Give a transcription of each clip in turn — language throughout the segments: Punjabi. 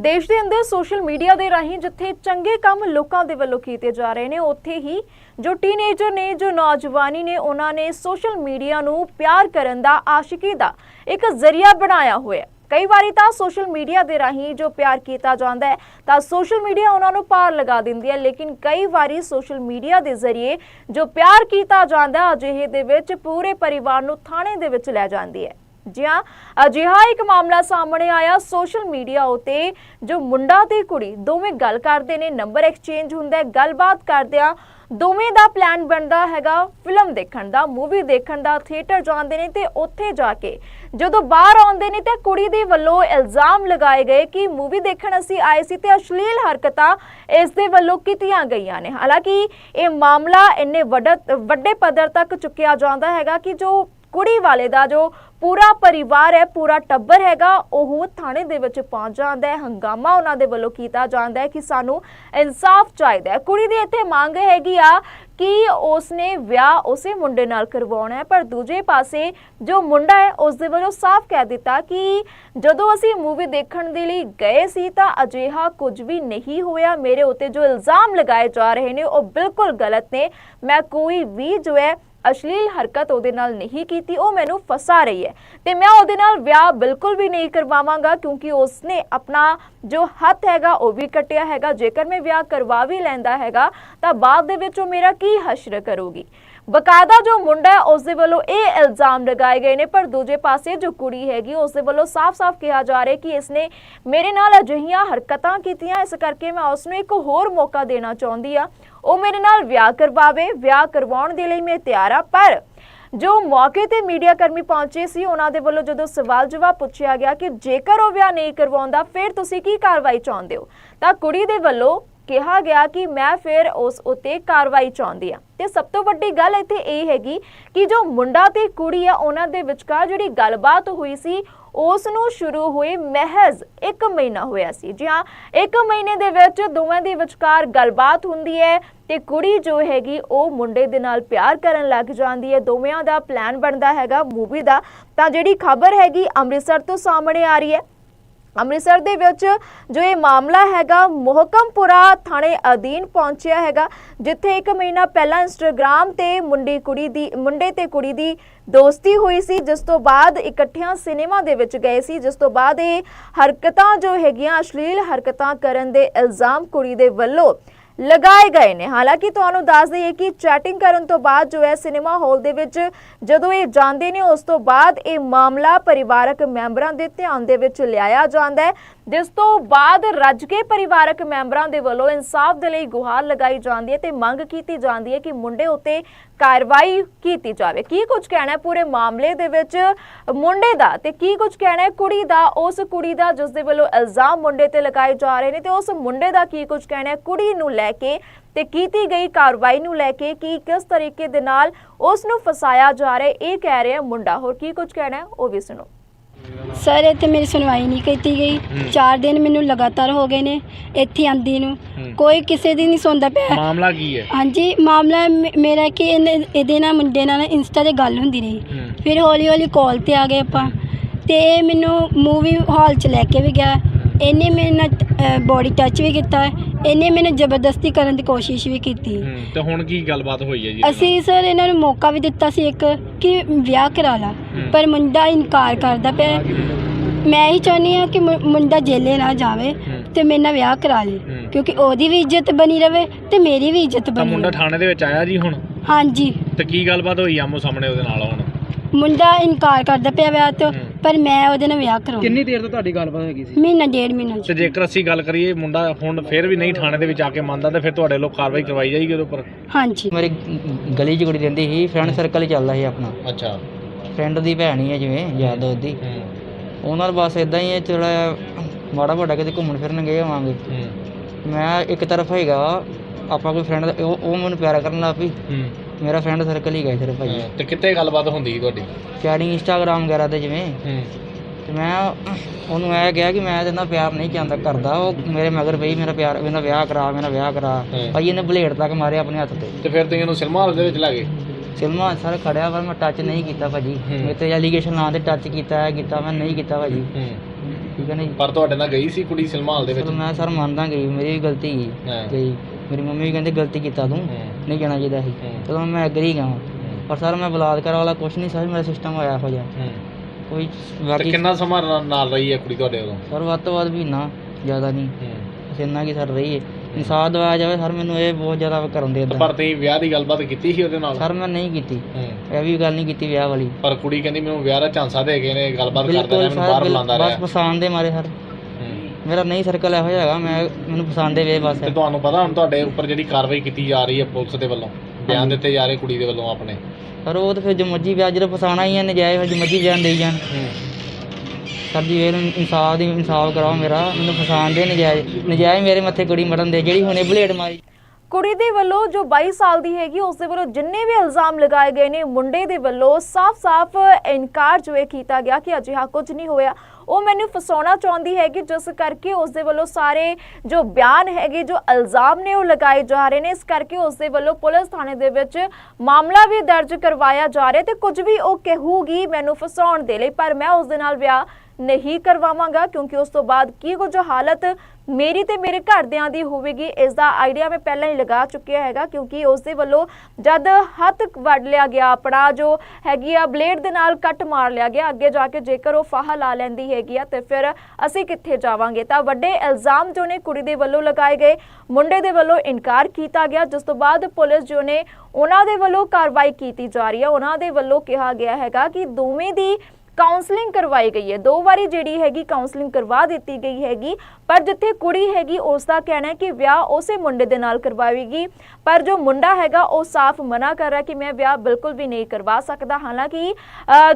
ਦੇਸ਼ ਦੇ ਅੰਦਰ ਸੋਸ਼ਲ ਮੀਡੀਆ ਦੇ ਰਾਹੀਂ ਜਿੱਥੇ ਚੰਗੇ ਕੰਮ ਲੋਕਾਂ ਦੇ ਵੱਲੋਂ ਕੀਤੇ ਜਾ ਰਹੇ ਨੇ, ਉੱਥੇ ਹੀ ਜੋ ਟੀਨੇਜਰ ਨੇ, ਜੋ ਨੌਜਵਾਨੀ ਨੇ, ਉਹਨਾਂ ਨੇ ਸੋਸ਼ਲ ਮੀਡੀਆ ਨੂੰ ਪਿਆਰ ਕਰਨ ਦਾ ਆਸ਼ਿਕੀ ਦਾ ਇੱਕ ਜ਼ਰੀਆ ਬਣਾਇਆ ਹੋਇਆ ਕਈ ਵਾਰੀ ਤਾਂ ਸੋਸ਼ਲ ਮੀਡੀਆ ਦੇ ਰਾਹੀਂ ਜੋ ਪਿਆਰ ਕੀਤਾ ਜਾਂਦਾ ਹੈ, ਤਾਂ ਸੋਸ਼ਲ ਮੀਡੀਆ ਉਹਨਾਂ ਨੂੰ ਪਾਰ ਲਗਾ ਦਿੰਦੀ ਹੈ, ਲੇਕਿਨ ਕਈ ਵਾਰੀ ਸੋਸ਼ਲ ਮੀਡੀਆ ਦੇ ਜ਼ਰੀਏ ਜੋ ਪਿਆਰ ਕੀਤਾ ਜਾਂਦਾ, ਅਜਿਹੇ ਦੇ ਵਿੱਚ ਪੂਰੇ ਪਰਿਵਾਰ ਨੂੰ ਥਾਣੇ ਦੇ ਵਿੱਚ ਲੈ ਜਾਂਦੀ ਹੈ। ਜੀ ਅਜਿਹਾ ਇੱਕ ਮਾਮਲਾ ਸਾਹਮਣੇ ਆਇਆ ਸੋਸ਼ਲ ਮੀਡੀਆ ਉਤੇ, ਜੋ ਮੁੰਡਾ ਤੇ ਕੁੜੀ ਦੋਵੇਂ ਗੱਲ ਕਰਦੇ ਨੇ, ਨੰਬਰ ਐਕਸਚੇਂਜ ਹੁੰਦਾ ਗੱਲਬਾਤ ਕਰਦਿਆਂ ਦੋਵੇਂ ਦਾ ਪਲਾਨ ਬਣਦਾ ਹੈਗਾ ਫਿਲਮ ਦੇਖਣ ਦਾ ਮੂਵੀ ਦੇਖਣ ਦਾ ਥੀਏਟਰ ਜਾਂਦੇ ਨੇ ਤੇ ਉੱਥੇ ਜਾ ਕੇ ਜਦੋਂ ਬਾਹਰ ਆਉਂਦੇ ਨੇ ਤੇ ਕੁੜੀ ਦੇ ਵੱਲੋਂ ਇਲਜ਼ਾਮ ਲਗਾਏ ਗਏ ਕਿ ਮੂਵੀ ਦੇਖਣ ਅਸੀਂ ਆਏ ਸੀ ਤੇ ਅਸ਼ਲੀਲ ਹਰਕਤਾਂ ਇਸ ਦੇ ਵੱਲੋਂ ਕੀਤੀਆਂ ਗਈਆਂ ਨੇ। ਹਾਲਾਂਕਿ ਇਹ ਮਾਮਲਾ ਇੰਨੇ ਵੱਡਾ, ਵੱਡੇ ਪੱਧਰ ਤੱਕ ਚੁੱਕਿਆ ਜਾਂਦਾ ਹੈਗਾ ਕਿ ਜੋ ਕੁੜੀ ਵਾਲੇ ਦਾ ਜੋ ਪੂਰਾ ਪਰਿਵਾਰ ਹੈ, ਪੂਰਾ ਟੱਬਰ ਹੈਗਾ, ਉਹ ਥਾਣੇ ਦੇ ਵਿੱਚ ਪਹੁੰਚ ਜਾਂਦਾ ਹੈ। ਹੰਗਾਮਾ ਉਹਨਾਂ ਦੇ ਵੱਲੋਂ ਕੀਤਾ ਜਾਂਦਾ ਹੈ ਕਿ ਸਾਨੂੰ ਇਨਸਾਫ ਚਾਹੀਦਾ ਹੈ। ਕੁੜੀ ਦੀ ਇੱਥੇ ਮੰਗ ਹੈਗੀ ਆ ਕਿ ਉਸਨੇ ਵਿਆਹ ਉਸੇ ਮੁੰਡੇ ਨਾਲ ਕਰਵਾਉਣਾ ਹੈ, ਪਰ ਦੂਜੇ ਪਾਸੇ ਜੋ ਮੁੰਡਾ ਹੈ ਉਸ ਦੇ ਵੱਲੋਂ ਸਾਫ਼ ਕਹਿ ਦਿੱਤਾ ਕਿ ਜਦੋਂ ਅਸੀਂ ਮੂਵੀ ਦੇਖਣ ਦੇ ਲਈ ਗਏ ਸੀ ਤਾਂ ਅਜਿਹਾ ਕੁਝ ਵੀ ਨਹੀਂ ਹੋਇਆ। ਮੇਰੇ ਉੱਤੇ ਜੋ ਇਲਜ਼ਾਮ ਲਗਾਏ ਜਾ ਰਹੇ ਨੇ, ਉਹ ਬਿਲਕੁਲ ਗਲਤ ਨੇ। ਮੈਂ ਕੋਈ ਵੀ ਜੋ ਹੈ ਅਸ਼ਲੀਲ ਹਰਕਤ ਉਹਦੇ ਨਾਲ ਨਹੀਂ ਕੀਤੀ, ਉਹ ਮੈਨੂੰ ਫਸਾ ਰਹੀ ਹੈ। ਤੇ ਮੈਂ ਉਹਦੇ ਨਾਲ ਵਿਆਹ ਬਿਲਕੁਲ ਵੀ ਨਹੀਂ ਕਰਵਾਵਾਂਗਾ, ਕਿਉਂਕਿ ਉਸਨੇ ਆਪਣਾ ਜੋ ਹੱਥ ਹੈਗਾ, ਉਹ ਵੀ ਕੱਟਿਆ ਹੈਗਾ। ਜੇਕਰ ਮੈਂ ਵਿਆਹ ਕਰਵਾ ਵੀ ਲੈਂਦਾ ਹੈਗਾ, ਤਾਂ ਬਾਅਦ ਦੇ ਵਿੱਚ ਉਹ ਮੇਰਾ ਕੀ ਹਸ਼ਰ ਕਰੂਗੀ? ਬਕਾਇਦਾ ਜੋ ਮੁੰਡਾ ਹੈ ਉਸ ਦੇ ਵੱਲੋਂ ਇਹ ਇਲਜ਼ਾਮ ਲਗਾਏ ਗਏ ਨੇ, ਪਰ ਦੂਜੇ ਪਾਸੇ ਜੋ ਕੁੜੀ ਹੈਗੀ ਉਸ ਦੇ ਵੱਲੋਂ ਸਾਫ਼-ਸਾਫ਼ ਕਿਹਾ ਜਾ ਰਿਹਾ ਕਿ ਇਸਨੇ ਮੇਰੇ ਨਾਲ ਅਜਿਹੀਆਂ ਹਰਕਤਾਂ ਕੀਤੀਆਂ। ਇਸ ਕਰਕੇ ਮੈਂ ਉਸ ਨੂੰ ਇੱਕ ਹੋਰ ਮੌਕਾ ਦੇਣਾ ਚਾਹੁੰਦੀ ਆ ਉਹ ਮੇਰੇ ਨਾਲ ਵਿਆਹ ਕਰਵਾਵੇ, ਵਿਆਹ ਕਰਵਾਉਣ ਦੇ ਲਈ ਮੈਂ ਤਿਆਰ ਆ, ਪਰ ਜੋ ਮੌਕੇ ਤੇ ਮੀਡੀਆ ਕਰਮੀ ਪਹੁੰਚੇ ਸੀ, ਉਹਨਾਂ ਦੇ ਵੱਲੋਂ ਜਦੋਂ ਸਵਾਲ ਜਵਾਬ ਪੁੱਛਿਆ ਗਿਆ ਕਿ ਜੇਕਰ ਉਹ ਵਿਆਹ ਨਹੀਂ ਕਰਵਾਉਂਦਾ, ਫਿਰ ਤੁਸੀਂ ਕੀ ਕਾਰਵਾਈ ਚਾਹੁੰਦੇ ਹੋ? ਤਾਂ ਕੁੜੀ ਦੇ ਵੱਲੋਂ ਕਿਹਾ ਗਿਆ ਕਿ ਮੈਂ ਫਿਰ ਉਸ ਉਤੇ ਕਾਰਵਾਈ ਚਾਹੁੰਦੀ ਆ ਤੇ ਸਭ ਤੋਂ ਵੱਡੀ ਗੱਲ ਇੱਥੇ ਇਹ ਹੈਗੀ ਕਿ ਜੋ ਮੁੰਡਾ ਤੇ ਕੁੜੀ ਆ, ਉਹਨਾਂ ਦੇ ਵਿਚਕਾਰ ਜਿਹੜੀ ਗੱਲਬਾਤ ਹੋਈ ਸੀ ਉਸ ਨੂੰ ਸ਼ੁਰੂ ਹੋਏ ਮਹਿਜ਼ 1 ਮਹੀਨਾ ਹੋਇਆ ਸੀ। ਜੀ ਹਾਂ 1 ਮਹੀਨੇ ਦੇ ਵਿੱਚ ਦੋਵਾਂ ਦੇ ਵਿਚਕਾਰ ਗੱਲਬਾਤ ਹੁੰਦੀ ਹੈ ਤੇ ਕੁੜੀ ਜੋ ਹੈਗੀ, ਉਹ ਮੁੰਡੇ ਦੇ ਨਾਲ ਪਿਆਰ ਕਰਨ ਲੱਗ ਜਾਂਦੀ ਹੈ। ਦੋਵਾਂ ਦਾ ਪਲਾਨ ਬਣਦਾ ਹੈਗਾ ਮੂਵੀ ਦਾ। ਤਾਂ ਜਿਹੜੀ ਖਬਰ ਹੈਗੀ ਅੰਮ੍ਰਿਤਸਰ ਤੋਂ ਸਾਹਮਣੇ ਆ ਰਹੀ ਹੈ। ਅੰਮ੍ਰਿਤਸਰ ਦੇ ਵਿੱਚ ਜੋ ਇਹ ਮਾਮਲਾ ਹੈਗਾ, ਮੋਹਕਮਪੁਰਾ ਥਾਣੇ ਅਧੀਨ ਪਹੁੰਚਿਆ ਹੈਗਾ, ਜਿੱਥੇ ਇੱਕ ਮਹੀਨਾ ਪਹਿਲਾਂ ਇੰਸਟਾਗ੍ਰam ਤੇ ਮੁੰਡੀ ਕੁੜੀ ਦੀ, ਮੁੰਡੇ ਤੇ ਕੁੜੀ ਦੀ ਦੋਸਤੀ ਹੋਈ ਸੀ, ਜਿਸ ਤੋਂ ਬਾਅਦ ਇਕੱਠਿਆਂ ਸਿਨੇਮਾ ਦੇ ਵਿੱਚ ਗਏ ਸੀ, ਜਿਸ ਤੋਂ ਬਾਅਦ ਇਹ ਹਰਕਤਾਂ ਜੋ ਹੈਗੀਆਂ, ਅਸ਼ਲੀਲ ਹਰਕਤਾਂ ਕਰਨ ਦੇ ਇਲਜ਼ਾਮ ਕੁੜੀ ਦੇ ਵੱਲੋਂ ਲਗਾਏ ਗਏ ਨੇ। ਹਾਲਾਂਕਿ ਤੁਹਾਨੂੰ ਦੱਸ ਦਈਏ ਕਿ ਚੈਟਿੰਗ ਕਰਨ ਤੋਂ ਬਾਅਦ ਜੋ ਹੈ ਸਿਨੇਮਾ ਹਾਲ ਦੇ ਵਿੱਚ ਜਦੋਂ ਇਹ ਜਾਂਦੇ ਨੇ, ਉਸ ਤੋਂ ਬਾਅਦ ਇਹ ਮਾਮਲਾ ਪਰਿਵਾਰਕ ਮੈਂਬਰਾਂ ਦੇ ਧਿਆਨ ਦੇ ਵਿੱਚ ਲਿਆਇਆ ਜਾਂਦਾ ਹੈ। ਜਿਸ ਤੋਂ ਬਾਅਦ ਰੱਜ ਕੇ ਪਰਿਵਾਰਕ ਮੈਂਬਰਾਂ ਦੇ ਵੱਲੋਂ ਇਨਸਾਫ ਦੇ ਲਈ ਗੁਹਾਰ ਲਗਾਈ ਜਾਂਦੀ ਹੈ ਤੇ ਮੰਗ ਕੀਤੀ ਜਾਂਦੀ ਹੈ ਕਿ ਮੁੰਡੇ ਉੱਤੇ ਕਾਰਵਾਈ ਕੀਤੀ ਜਾਵੇ। ਕੀ ਕੁਝ ਕਹਿਣਾ ਹੈ ਪੂਰੇ ਮਾਮਲੇ ਦੇ ਵਿੱਚ ਮੁੰਡੇ ਦਾ ਤੇ ਕੀ ਕੁਝ ਕਹਿਣਾ ਹੈ ਕੁੜੀ ਦਾ? ਉਸ ਕੁੜੀ ਦਾ ਜਿਸ ਦੇ ਵੱਲੋਂ ਇਲਜ਼ਾਮ ਮੁੰਡੇ ਤੇ ਲਗਾਏ ਜਾ ਰਹੇ ਨੇ ਤੇ ਉਸ ਮੁੰਡੇ ਦਾ ਕੀ ਕੁਝ ਕਹਿਣਾ ਹੈ? ਕੁੜੀ ਨੂੰ ਲੈ ਕੇ ਤੇ ਕੀਤੀ ਗਈ ਕਾਰਵਾਈ ਨੂੰ ਲੈ ਕੇ ਕਿ ਕਿਸ ਤਰੀਕੇ ਦੇ ਨਾਲ ਉਸ ਨੂੰ ਫਸਾਇਆ ਜਾ ਰਿਹਾ ਇਹ ਕਹਿ ਰਿਹਾ ਮੁੰਡਾ। ਹੋਰ ਕੀ ਕੁਝ ਕਹਿਣਾ ਹੈ, ਉਹ ਵੀ ਸੁਣੋ। ਸਰ ਇੱਥੇ ਮੇਰੀ ਸੁਣਵਾਈ ਨਹੀਂ ਕੀਤੀ ਗਈ। 4 ਦਿਨ ਮੈਨੂੰ ਲਗਾਤਾਰ ਹੋ ਗਏ ਨੇ ਇੱਥੇ ਆਂਦੀ ਨੂੰ। ਕੋਈ ਕਿਸੇ ਦੀ ਨਹੀਂ ਸੁਣਦਾ ਪਿਆ। ਮਾਮਲਾ ਕੀ ਹੈ? ਹਾਂਜੀ ਮਾਮਲਾ ਮੇ- ਮੇਰਾ ਕਿ ਇਹਨੇ- ਇਹਦੇ ਨਾਲ ਮੁੰਡੇ ਨਾਲ ਇੰਸਟਾ ਤੇ ਗੱਲ ਹੁੰਦੀ ਰਹੀ। ਹੂੰ। ਫਿਰ ਹੌਲੀ ਹੌਲੀ ਕਾਲ ਤੇ ਆ ਗਏ ਆਪਾਂ। ਤੇ ਇਹ ਮੈਨੂੰ ਮੂਵੀ ਹਾਲ ਚ ਲੈ ਕੇ ਵੀ ਗਿਆ। ਇਹਨੇ ਮੇਰੇ ਨਾਲ ਬੋਡੀ ਟੱਚ ਵੀ ਕੀਤਾ। ਇਹਨੇ ਮੈਨੂੰ ਜ਼ਬਰਦਸਤੀ ਕਰਨ ਦੀ ਕੋਸ਼ਿਸ਼ ਵੀ ਕੀਤੀ। ਹੂੰ ਤੇ ਹੁਣ ਕੀ ਗੱਲਬਾਤ ਹੋਈ ਹੈ ਜੀ ਅਸੀਂ ਸਰ ਇਹਨਾਂ ਨੂੰ ਮੌਕਾ ਵੀ ਦਿੱਤਾ ਸੀ ਇੱਕ ਕਿ ਵਿਆਹ ਕਰਾ ਲਾ। ਹੂੰ। ਪਰ ਮੁੰਡਾ ਇਨਕਾਰ ਕਰਦਾ ਪਿਆ। ਹੈ। ਮੈਂ ਹੀ ਚਾਹੁੰਦੀ ਹਾਂ ਕਿ ਮੁ- ਮੁੰਡਾ ਜੇਲੇ ਨਾ ਜਾਵੇ ਹੂੰ। ਤੇ ਮੇਰੇ ਨਾਲ ਵਿਆਹ ਕਰਾ ਲੇ। ਹੂੰ। ਕਿਉਂਕਿ ਉਹਦੀ ਵੀ ਇੱਜ਼ਤ ਬਣੀ ਰਵੇ ਤੇ ਮੇਰੀ ਵੀ ਇੱਜ਼ਤ ਤਾਂ ਬਣੀ ਮੁੰਡਾ ਥਾਣੇ ਦੇ ਵਿੱਚ ਆਇਆ ਜੀ ਹੁਣ? ਹਾਂਜੀ। ਤੇ ਕੀ ਗੱਲਬਾਤ ਹੋਈ ਆਮੋ ਸਾਹਮਣੇ ਉਹਦੇ ਨਾਲ ਹੁਣ? ਮੁੰਡਾ ਇਨਕਾਰ ਕਰਦਾ ਪਿਆ ਵਿਆਹ ਤੋਂ। ਹੂੰ। ਪਰ ਮੈਂ ਉਹਦੇ ਨਾਲ ਵਿਆਹ ਕਰਾਉਣਾ। ਕਿੰਨੀ ਦੇਰ ਤੋਂ ਤੁਹਾਡੀ ਗੱਲਬਾਤ ਹੈਗੀ ਸੀ? ਮਹੀਨਾ ਡੇਢ ਮਹੀਨਾ ਤੇ। ਜੇਕਰ ਅਸੀਂ ਗੱਲ ਕਰੀਏ ਮੁੰਡਾ ਹੁਣ ਫਿਰ ਵੀ ਨਹੀਂ ਥਾਣੇ ਦੇ ਵਿੱਚ ਆ ਕੇ ਮੰਨਦਾ ਤੇ ਫਿਰ ਤੁਹਾਡੇ ਵੱਲੋਂ ਕਾਰਵਾਈ ਕਰਵਾਈ ਜਾਏਗੀ ਉਹਦੇ ਉੱਪਰ? ਹਾਂਜੀ। ਮੇਰੀ ਗਲੀ 'ਚ ਕੁੜੀ ਰਹਿੰਦੀ ਸੀ ਫਰੈਂਡ ਸਰਕਲ ਹੀ ਚੱਲਦਾ ਸੀ ਆਪਣਾ। ਅੱਛਾ। ਫਰੈਂਡ ਦੀ ਭੈਣ ਹੀ ਹੈ ਜਿਵੇਂ ਯਾਦ ਉਹਦੀ। ਹੂੰ। ਉਹ ਨਾਲ ਬਸ ਇਦਾਂ ਹੀ ਹੈ ਥੋੜਾ ਮਾੜਾ ਮੋਟਾ ਕਿਤੇ ਘੁੰਮਣ ਫਿਰਨ ਗਏ ਹੋਵਾਂਗੇ। ਮੈਂ ਇੱਕ ਤਰਫ ਹੈਗਾ ਆਪਾਂ ਕੋਈ ਫਰੈਂਡ ਉਹ ਉਹ ਮੈਨੂੰ ਪਿਆਰ ਕਰਨ ਲੱਗ ਪਈ। ਹੂੰ। ਮੇਰਾ ਫਰੈਂਡ ਸਰਕਲ ਹੀ ਗਏ ਸਿਰ ਭਾਈ। ਤੇ ਕਿੱਥੇ ਗੱਲਬਾਤ ਹੁੰਦੀ ਸੀ ਤੁਹਾਡੀ? ਚੈਟਿੰਗ ਇੰਸਟਾਗ੍ਰਾਮ ਵਗੈਰਾ ਤੇ ਜਿਵੇਂ। ਹੂੰ। ਤੇ ਮੈਂ ਉਹਨੂੰ ਇਹ ਕਿਹਾ ਕਿ ਮੈਂ ਇਹਦੇ ਨਾਲ ਪਿਆਰ ਨਹੀਂ ਜਾਂਦਾ ਕਰਦਾ ਉਹ ਮੇਰੇ ਮਗਰ ਪਈ ਮੇਰਾ ਪਿਆਰ ਮੇਰਾ ਵਿਆਹ ਕਰਾ ਮੇਰਾ ਵਿਆਹ ਕਰਾ। ਹੂੰ। ਭਾਈ ਇਹਨੇ ਬਲੇਡ ਤੱਕ ਮਾਰੇ ਆਪਣੇ ਹੱਥ ਤੇ। ਤੇ ਫਿਰ ਤੁਸੀਂ ਇਹਨੂੰ ਸਿਨੇਮਾ ਹਾਲ ਦੇ ਵਿੱਚ ਲੈ ਗਏ? ਸਿਲਮਾ ਸਰ ਖੜਿਆ ਪਰ ਮੈਂ ਟੱਚ ਨਹੀਂ ਕੀਤਾ ਭਾਜੀ। ਹੂੰ। ਮੇਰੇ ਤੇ ਐਲੀਗੇਸ਼ਨ ਲਾਂ ਤੇ ਟੱਚ ਕੀਤਾ ਹੈ ਕੀਤਾ ਮੈਂ ਨਹੀਂ ਕੀਤਾ ਭਾਜੀ। ਹੂੰ। ਠੀਕ ਹੈ ਨਾ ਜੀ? ਪਰ ਤੁਹਾਡੇ ਨਾਲ ਗਈ ਸੀ ਕੁੜੀ ਸਿਨੇਮਾ ਹਾਲ ਦੇ ਵਿੱਚ? ਚਲੋ ਮੈਂ ਸਰ ਮੰਨਦਾ ਗਈ ਮੇਰੀ ਵੀ ਗਲਤੀ ਗਈ ਹਾਂ। ਗਈ। ਮੇਰੀ ਮੰਮੀ ਵੀ ਕਹਿੰਦੇ ਗਲਤੀ ਕੀਤਾ ਤੂੰ। ਨਹੀਂ ਜਾਣਾ ਚਾਹੀਦਾ ਸੀ। ਚਲੋ ਮੈਂ ਐਗਰੀ ਗਿਆ। ਪਰ ਸਰ ਮੈਂ ਬਲਾਤਕਾਰ ਵਾਲਾ ਕੁਛ ਨਹੀਂ ਸਰ ਮੇਰਾ ਸਿਸਟਮ ਹੋਇਆ ਹੋ ਜਾ। ਕੋਈ ਤੇ ਬਾਕੀ ਕਿੰਨਾ ਸਮਾਂ ਨਾਲ- ਨਾਲ ਰਹੀ ਹੈ ਕੁੜੀ ਤੁਹਾਡੇ ਉਦੋਂ ਸਰ ਵੱਧ ਤੋਂ ਵੱਧ ਮਹੀਨਾ ਜ਼ਿਆਦਾ ਨਹੀਂ। ਬਸ ਇੰਨਾ ਕੀ ਸਰ ਰਹੀ ਹੈ ਇਨਸਾਫ ਦਵਾਇਆ ਜਾਵੇ ਸਰ ਮੈਨੂੰ ਇਹ ਬਹੁਤ ਜ਼ਿਆਦਾ ਕਰਨ ਦੇ ਪਰ ਤੁਸੀਂ ਵਿਆਹ ਦੀ ਗੱਲਬਾਤ ਕੀਤੀ ਸੀ ਉਹਦੇ ਨਾਲ ਸਰ ਮੈਂ ਨਹੀਂ ਕੀਤੀ ਹੂੰ। ਇਹ ਵੀ ਗੱਲ ਨਹੀਂ ਕੀਤੀ ਵਿਆਹ ਵਾਲੀ ਪਰ ਕੁੜੀ ਕਹਿੰਦੀ ਮੈਨੂੰ ਵਿਆਹ ਦਾ ਝਾਂਸਾ ਦੇ ਗਏ ਨੇ ਗੱਲਬਾਤ ਕਰਦਾ ਰਿਹਾ ਬਿਲਕੁਲ ਮੈਨੂੰ ਸਰ ਬਾਹਰ ਬਿਲ- ਬੁਲਾਉਂਦਾ ਬਸ ਰਿਹਾ ਪਸੰਦ ਦੇ ਮਾਰੇ ਸਰ। ਮੇਰਾ ਨਹੀਂ ਸਰਕਲ ਇਹੋ ਜਿਹਾ ਹੈਗਾ ਮੈਂ ਮੈਨੂੰ ਪਸੰਦ ਦੇ ਵੇ ਬਸ। ਤੇ ਤੁਹਾਨੂੰ ਪਤਾ ਹੁਣ ਤੁਹਾਡੇ ਉੱਪਰ ਜਿਹੜੀ ਕਾਰਵਾਈ ਕੀਤੀ ਜਾ ਰਹੀ ਹੈ ਪੁਲਿਸ ਦੇ ਵੱਲੋਂ ਬਿਆਨ। ਦਿੱਤੇ ਜਾ ਰਹੇ ਕੁੜੀ ਦੇ ਵੱਲੋਂ ਆਪਣੇ। ਸਰ ਉਹ ਤਾਂ ਫਿਰ ਜੋ ਮਰਜ਼ੀ ਵਿਆਹ ਜਦੋਂ ਫਸਾਣਾ ਹੀ ਹੈ ਨਜਾਇਜ਼ ਫਿਰ ਜੋ ਮਰਜ਼ੀ ਬਿਆਨ ਦੇਈ ਜਾਣ। ਸਰ ਜੀ ਇਹ ਇਨਸਾਫ ਦੀ ਇਨਸਾਫ ਕਰਾਓ ਮੇਰਾ ਮੈਨੂੰ ਫਸਾਣ ਦੇ ਨਜਾਇਜ਼ ਨਜਾਇਜ਼ ਮੇਰੇ ਮੱਥੇ ਕੁੜੀ ਮਰਨ ਦੇ ਜਿਹੜੀ ਹੁਣੇ ਬਲੇਡ ਮਾਰੀ। ਕੁੜੀ ਦੇ ਵੱਲੋਂ ਜੋ 22 ਸਾਲ ਦੀ ਹੈਗੀ, ਉਸ ਦੇ ਵੱਲੋਂ ਜਿੰਨੇ ਵੀ ਇਲਜ਼ਾਮ ਲਗਾਏ ਗਏ ਨੇ, ਮੁੰਡੇ ਦੇ ਵੱਲੋਂ ਸਾਫ਼-ਸਾਫ਼ ਇਨਕਾਰ ਜੋ ਇਹ ਕੀਤਾ ਗਿਆ ਕਿ ਅਜਿਹਾ ਕੁਝ ਨਹੀਂ ਹੋਇਆ। ਉਹ ਮੈਨੂੰ ਫਸਾਉਣਾ ਚਾਹੁੰਦੀ ਹੈ ਕਿ ਜਿਸ ਕਰਕੇ ਉਸ ਦੇ ਵੱਲੋਂ ਸਾਰੇ ਜੋ ਬਿਆਨ ਹੈਗੇ, ਜੋ ਇਲਜ਼ਾਮ ਨੇ ਉਹ ਲਗਾਏ ਜਾ ਰਹੇ ਨੇ। ਇਸ ਕਰਕੇ ਉਸ ਦੇ ਵੱਲੋਂ ਪੁਲਿਸ ਥਾਣੇ ਦੇ ਵਿੱਚ ਮਾਮਲਾ ਵੀ ਦਰਜ ਕਰਵਾਇਆ ਜਾ ਰਿਹਾ ਤੇ ਕੁਝ ਵੀ ਉਹ ਕਹੂਗੀ ਮੈਨੂੰ ਫਸਾਉਣ ਦੇ ਲਈ, ਪਰ ਮੈਂ ਉਸ ਦੇ ਨਾਲ ਵਿਆਹ ਨਹੀਂ ਕਰਵਾਵਾਂਗਾ, ਕਿਉਂਕਿ ਉਸ ਤੋਂ ਬਾਅਦ ਕੀ ਕੁਝ ਹਾਲਤ ਮੇਰੀ ਤੇ ਮੇਰੇ ਘਰਦਿਆਂ ਦੀ ਹੋਵੇਗੀ, ਇਸ ਦਾ ਆਈਡੀਆ ਮੈਂ ਪਹਿਲਾਂ ਹੀ ਲਗਾ ਚੁੱਕਿਆ ਹੈਗਾ, ਕਿਉਂਕਿ ਉਸ ਦੇ ਵੱਲੋਂ ਜਦ ਹੱਥ ਵੱਢ ਲਿਆ ਗਿਆ ਆਪਣਾ, ਜੋ ਹੈਗੀ ਆ ਬਲੇਡ ਦੇ ਨਾਲ ਕੱਟ ਮਾਰ ਲਿਆ ਗਿਆ, ਅੱਗੇ ਜਾ ਕੇ ਜੇਕਰ ਉਹ ਫਾਹਾ ਲਾ ਲੈਂਦੀ ਹੈਗੀ ਆ, ਤੇ ਫਿਰ ਅਸੀਂ ਕਿੱਥੇ ਜਾਵਾਂਗੇ? ਤਾਂ ਵੱਡੇ ਇਲਜ਼ਾਮ ਜੋ ਨੇ ਕੁੜੀ ਦੇ ਵੱਲੋਂ ਲਗਾਏ ਗਏ, ਮੁੰਡੇ ਦੇ ਵੱਲੋਂ ਇਨਕਾਰ ਕੀਤਾ ਗਿਆ, ਜਿਸ ਤੋਂ ਬਾਅਦ ਪੁਲਿਸ ਜੋ ਨੇ ਉਹਨਾਂ ਦੇ ਵੱਲੋਂ ਕਾਰਵਾਈ ਕੀਤੀ ਜਾ ਰਹੀ ਹੈ ਉਹਨਾਂ ਦੇ ਵੱਲੋਂ ਕਿਹਾ ਗਿਆ ਹੈਗਾ ਕਿ ਦੋਵੇਂ ਦੀ ਕਾਉਂਸਲਿੰਗ ਕਰਵਾਈ ਗਈ ਹੈ। ਦੋ ਵਾਰੀ ਜਿਹੜੀ ਹੈਗੀ ਕਾਉਂਸਲਿੰਗ ਕਰਵਾ ਦਿੱਤੀ ਗਈ ਹੈਗੀ, ਪਰ ਜਿੱਥੇ ਕੁੜੀ ਹੈਗੀ ਉਸ ਦਾ ਕਹਿਣਾ ਹੈ ਕਿ ਵਿਆਹ ਉਸੇ ਮੁੰਡੇ ਦੇ ਨਾਲ ਕਰਵਾਵੇਗੀ ਪਰ ਜੋ ਮੁੰਡਾ ਹੈਗਾ, ਉਹ ਸਾਫ਼ ਮਨਾ ਕਰ ਰਿਹਾ ਕਿ ਮੈਂ ਵਿਆਹ ਬਿਲਕੁਲ ਵੀ ਨਹੀਂ ਕਰਵਾ ਸਕਦਾ। ਹਾਲਾਂਕਿ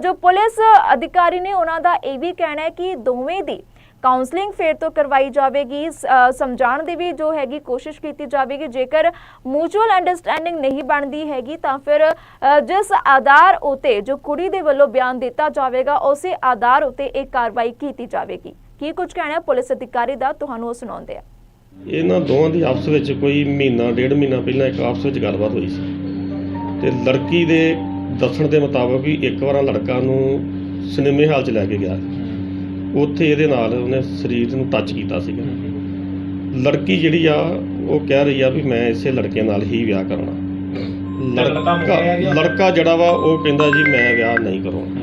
ਜੋ ਪੁਲਿਸ ਅਧਿਕਾਰੀ ਨੇ ਉਹਨਾਂ ਦਾ ਇਹ ਵੀ ਕਹਿਣਾ ਹੈ ਕਿ ਦੋਵੇਂ ਦੀ ਕਾਉਂਸਲਿੰਗ ਫੇਰ ਤੋਂ ਕਰਵਾਈ ਜਾਵੇਗੀ। ਸਮਝਾਉਣ ਦੀ ਵੀ ਜੋ ਹੈਗੀ ਕੋਸ਼ਿਸ਼ ਕੀਤੀ ਜਾਵੇਗੀ। ਜੇਕਰ ਮਿਊਚੁਅਲ ਅੰਡਰਸਟੈਂਡਿੰਗ ਨਹੀਂ ਬਣਦੀ ਹੈਗੀ ਤਾਂ ਫਿਰ ਜਿਸ ਆਧਾਰ ਉਤੇ ਜੋ ਕੁੜੀ ਦੇ ਵੱਲੋਂ ਬਿਆਨ ਦਿੱਤਾ ਜਾਵੇਗਾ, ਉਸੇ ਆਧਾਰ ਉਤੇ ਇਹ ਕਾਰਵਾਈ ਕੀਤੀ ਜਾਵੇਗੀ। ਕੀ ਕੁਝ ਕਹਿਣਾ ਪੁਲਿਸ ਅਧਿਕਾਰੀ ਦਾ ਤੁਹਾਨੂੰ ਉਹ ਸੁਣਾਉਂਦੇ ਆ। ਇਹਨਾਂ ਦੋਵਾਂ ਦੀ ਆਪਸ ਵਿੱਚ ਕੋਈ ਮਹੀਨਾ, ਡੇਢ ਮਹੀਨਾ ਪਹਿਲਾਂ ਇੱਕ ਆਪਸ ਵਿੱਚ ਗੱਲਬਾਤ ਹੋਈ ਸੀ। ਤੇ ਲੜਕੀ ਦੇ ਦੱਸਣ ਦੇ ਮੁਤਾਬਕ ਵੀ ਇੱਕ ਵਾਰ ਲੜਕਾ ਨੂੰ ਸਿਨੇਮੇ ਹਾਲ 'ਚ ਲੈ ਕੇ ਗਿਆ ਉੱਥੇ ਇਹਦੇ ਨਾਲ ਉਹਨੇ ਸਰੀਰ ਨੂੰ ਟੱਚ ਕੀਤਾ ਸੀਗਾ। ਲੜਕੀ ਜਿਹੜੀ ਆ ਉਹ ਕਹਿ ਰਹੀ ਆ ਵੀ ਮੈਂ ਇਸੇ ਲੜਕੇ ਨਾਲ ਹੀ ਵਿਆਹ ਕਰਨਾ ਲੜਕਾ ਜਿਹੜਾ ਵਾ ਉਹ ਕਹਿੰਦਾ ਜੀ ਮੈਂ ਵਿਆਹ ਨਹੀਂ ਕਰਾਉਣਾ।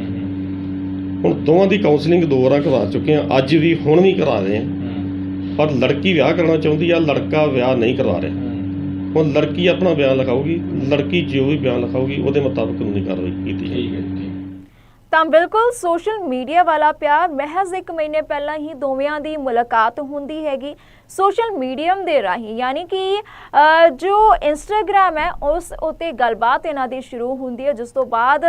ਹੁਣ ਦੋਵਾਂ ਦੀ ਕਾਉਂਸਲਿੰਗ ਦੋ ਵਾਰਾਂ ਕਰਵਾ ਚੁੱਕੇ ਆ ਅੱਜ ਵੀ ਹੁਣ ਵੀ ਕਰਾ ਰਹੇ ਆ। ਪਰ ਲੜਕੀ ਵਿਆਹ ਕਰਨਾ ਚਾਹੁੰਦੀ ਆ ਲੜਕਾ ਵਿਆਹ ਨਹੀਂ ਕਰਵਾ ਰਿਹਾ। ਹੁਣ ਲੜਕੀ ਆਪਣਾ ਬਿਆਨ ਲਿਖਾਊਗੀ ਲੜਕੀ ਜੋ ਵੀ ਬਿਆਨ ਲਿਖਾਊਗੀ ਉਹਦੇ ਮੁਤਾਬਕ ਕਾਨੂੰਨੀ ਕਾਰਵਾਈ ਕੀਤੀ ਜਾਏਗੀ ਤਾਂ ਬਿਲਕੁਲ ਸੋਸ਼ਲ ਮੀਡੀਆ ਵਾਲਾ ਪਿਆਰ ਮਹਿਜ਼ ਇੱਕ ਮਹੀਨੇ ਪਹਿਲਾਂ ਹੀ ਦੋਵਿਆਂ ਦੀ ਮੁਲਾਕਾਤ ਹੁੰਦੀ ਹੈਗੀ ਸੋਸ਼ਲ ਮੀਡੀਅਮ ਦੇ ਰਾਹੀਂ, ਯਾਨੀ ਕਿ ਜੋ ਇੰਸਟਾਗ੍ਰam ਹੈ, ਉਸ ਉਤੇ ਗੱਲਬਾਤ ਇਹਨਾਂ ਦੀ ਸ਼ੁਰੂ ਹੁੰਦੀ ਹੈ, ਜਿਸ ਤੋਂ ਬਾਅਦ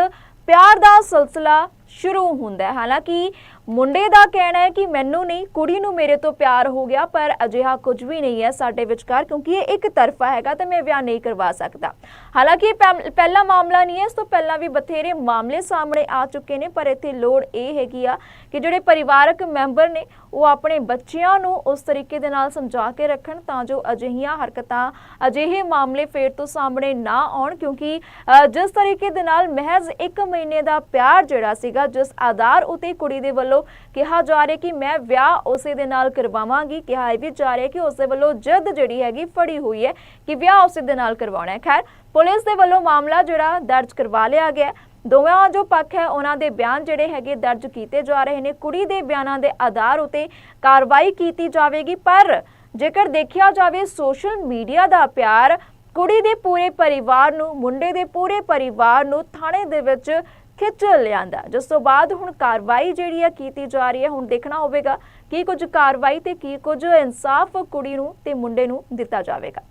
ਪਿਆਰ ਦਾ ਸਿਲਸਿਲਾ ਸ਼ੁਰੂ ਹੁੰਦਾ ਹੈ। ਹਾਲਾਂਕਿ ਮੁੰਡੇ ਦਾ ਕਹਿਣਾ ਹੈ ਕਿ ਮੈਨੂੰ ਨਹੀਂ, ਕੁੜੀ ਨੂੰ ਮੇਰੇ ਤੋਂ ਪਿਆਰ ਹੋ ਗਿਆ, ਪਰ ਅਜਿਹਾ ਕੁਝ ਵੀ ਨਹੀਂ ਹੈ ਸਾਡੇ ਵਿਚਕਾਰ, ਕਿਉਂਕਿ ਇਹ ਇੱਕ ਤਰਫਾ ਹੈਗਾ ਤਾਂ ਮੈਂ ਵਿਆਹ ਨਹੀਂ ਕਰਵਾ ਸਕਦਾ। ਹਾਲਾਂਕਿ ਇਹ ਪਹਿ- ਪਹਿਲਾ ਮਾਮਲਾ ਨਹੀਂ ਹੈ, ਇਸ ਤੋਂ ਪਹਿਲਾਂ ਵੀ ਬਥੇਰੇ ਮਾਮਲੇ ਸਾਹਮਣੇ ਆ ਚੁੱਕੇ ਨੇ, ਪਰ ਇੱਥੇ ਲੋੜ ਇਹ ਹੈਗੀ ਆ ਕਿ ਜਿਹੜੇ ਪਰਿਵਾਰਕ ਮੈਂਬਰ ਨੇ, ਉਹ ਆਪਣੇ ਬੱਚਿਆਂ ਨੂੰ ਉਸ ਤਰੀਕੇ ਦੇ ਨਾਲ ਸਮਝਾ ਕੇ ਰੱਖਣ, ਤਾਂ ਜੋ ਅਜਿਹੀਆਂ ਹਰਕਤਾਂ, ਅਜਿਹੇ ਮਾਮਲੇ ਫੇਰ ਤੋਂ ਸਾਹਮਣੇ ਨਾ ਆਉਣ, ਕਿਉਂਕਿ ਜਿਸ ਤਰੀਕੇ ਦੇ ਨਾਲ ਮਹਿਜ਼ 1 ਮਹੀਨੇ ਦਾ ਪਿਆਰ ਜਿਹੜਾ ਸੀਗਾ ਜਿਸ ਆਧਾਰ ਉਤੇ ਕੁੜੀ ਦੇ ਵੱਲੋਂ ਕਿਹਾ ਜਾ ਰਿਹਾ ਕਿ ਮੈਂ ਵਿਆਹ ਉਸੇ ਦੇ ਨਾਲ ਕਰਵਾਵਾਂਗੀ। ਕਿਹਾ ਇਹ ਵੀ ਜਾ ਰਿਹਾ ਕਿ ਉਸ ਵੱਲੋਂ ਜਿੱਦ ਜਿਹੜੀ ਹੈਗੀ ਫੜੀ ਹੋਈ ਹੈ ਕਿ ਵਿਆਹ ਉਸੇ ਦੇ ਨਾਲ ਕਰਵਾਉਣਾ ਹੈ। ਖੈਰ, ਪੁਲਿਸ ਦੇ ਵੱਲੋਂ ਮਾਮਲਾ ਜਿਹੜਾ ਦਰਜ ਕਰਵਾ ਲਿਆ ਗਿਆ ਦੋਵਾਂ ਜੋ ਪੱਖ ਹੈ, ਉਹਨਾਂ ਦੇ ਬਿਆਨ ਜਿਹੜੇ ਹੈਗੇ ਦਰਜ ਕੀਤੇ ਜਾ ਰਹੇ ਨੇ। ਕੁੜੀ ਦੇ ਬਿਆਨਾਂ ਦੇ ਆਧਾਰ ਉਤੇ ਕਾਰਵਾਈ ਕੀਤੀ ਜਾਵੇਗੀ, ਪਰ ਜੇਕਰ ਦੇਖਿਆ ਜਾਵੇ ਸੋਸ਼ਲ ਮੀਡੀਆ ਦਾ ਪਿਆਰ, ਕੁੜੀ ਦੇ ਪੂਰੇ ਪਰਿਵਾਰ ਨੂੰ, ਮੁੰਡੇ ਦੇ ਪੂਰੇ ਪਰਿਵਾਰ ਨੂੰ ਥਾਣੇ ਦੇ ਵਿੱਚ ਖਿੱਚ ਲਿਆਂਦਾ ਜਿਸ ਤੋਂ ਬਾਅਦ ਹੁਣ ਕਾਰਵਾਈ ਜਿਹੜੀ ਹੈ ਕੀਤੀ ਜਾ ਰਹੀ ਹੈ, ਹੁਣ ਦੇਖਣਾ ਹੋਵੇਗਾ ਕੀ ਕੁਝ ਕਾਰਵਾਈ ਤੇ ਕੀ ਕੁਝ ਇਨਸਾਫ ਕੁੜੀ ਨੂੰ ਤੇ ਮੁੰਡੇ ਨੂੰ ਦਿੱਤਾ ਜਾਵੇਗਾ।